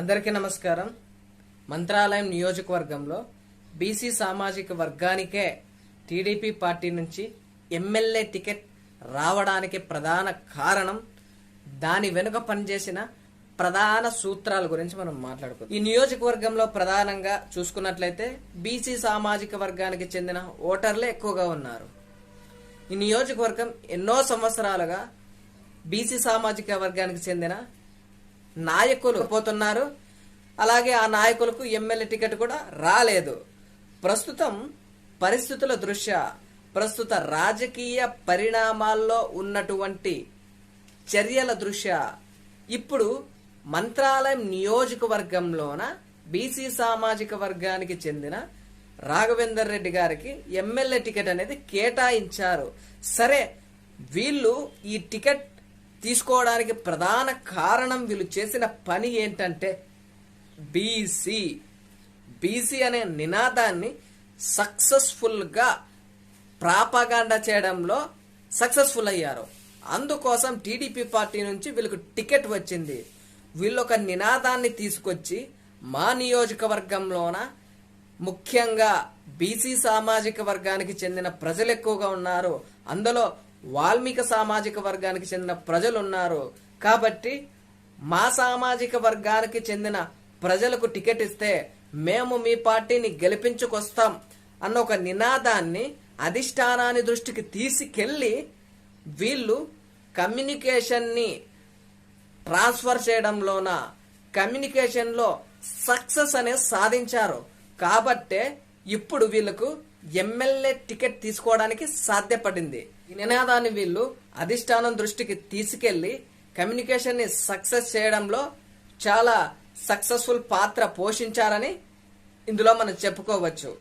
అందరికీ నమస్కారం. మంత్రాలయం నియోజకవర్గంలో బీసీ సామాజిక వర్గానికే టీడీపీ పార్టీ నుంచి ఎమ్మెల్యే టికెట్ రావడానికి ప్రధాన కారణం దాని వెనుక పనిచేసిన ప్రధాన సూత్రాల గురించి మనం మాట్లాడుకుందాం. ఈ నియోజకవర్గంలో ప్రధానంగా చూసుకున్నట్లయితే బీసీ సామాజిక వర్గానికి చెందిన ఓటర్లే ఎక్కువగా ఉన్నారు. ఈ నియోజకవర్గం ఎన్నో సంవత్సరాలుగా బీసీ సామాజిక వర్గానికి చెందిన నాయకులు పోతున్నారు. అలాగే ఆ నాయకులకు ఎమ్మెల్యే టికెట్ కూడా రాలేదు. ప్రస్తుతం పరిస్థితుల దృష్ట్యా ప్రస్తుత రాజకీయ పరిణామాల్లో ఉన్నటువంటి చర్యల దృష్ట్యా ఇప్పుడు మంత్రాలయం నియోజకవర్గంలోన బీసీ సామాజిక వర్గానికి చెందిన రాఘవేందర్ రెడ్డి గారికి ఎమ్మెల్యే టికెట్ అనేది కేటాయించారు. సరే వీళ్ళు ఈ టికెట్ తీసుకోవడానికి ప్రధాన కారణం వీళ్ళు చేసిన పని ఏంటంటే బీసీ. బీసీ అనే నినాదాన్ని సక్సెస్ఫుల్గా ప్రాపగాండా చేయడంలో సక్సెస్ఫుల్ అయ్యారు. అందుకోసం టీడీపీ పార్టీ నుంచి వీళ్ళకు టికెట్ వచ్చింది. వీళ్ళొక నినాదాన్ని తీసుకొచ్చి మా నియోజకవర్గంలోన ముఖ్యంగా బీసీ సామాజిక వర్గానికి చెందిన ప్రజలు ఎక్కువగా ఉన్నారు. అందులో వాల్మీకి సామాజిక వర్గానికి చెందిన ప్రజలు ఉన్నారు కాబట్టి మా సామాజిక వర్గానికి చెందిన ప్రజలకు టికెట్ ఇస్తే మేము మీ పార్టీని గెలిపించుకొస్తాం అన్న ఒక నినాదాన్ని అధిష్టానాన్ని దృష్టికి తీసుకెళ్ళి వీళ్ళు కమ్యూనికేషన్ని ట్రాన్స్ఫర్ చేయడంలోన కమ్యూనికేషన్లో సక్సెస్ అనేది సాధించారు. కాబట్టే ఇప్పుడు వీళ్ళకు ఎమ్మెల్యే టికెట్ తీసుకోవడానికి సాధ్యపడింది. ఈ నినాదాన్ని వీళ్ళు అధిష్టానం దృష్టికి తీసుకెళ్ళి కమ్యూనికేషన్ని సక్సెస్ చేయడంలో చాలా సక్సెస్ఫుల్ పాత్ర పోషించారని ఇందులో మనం చెప్పుకోవచ్చు.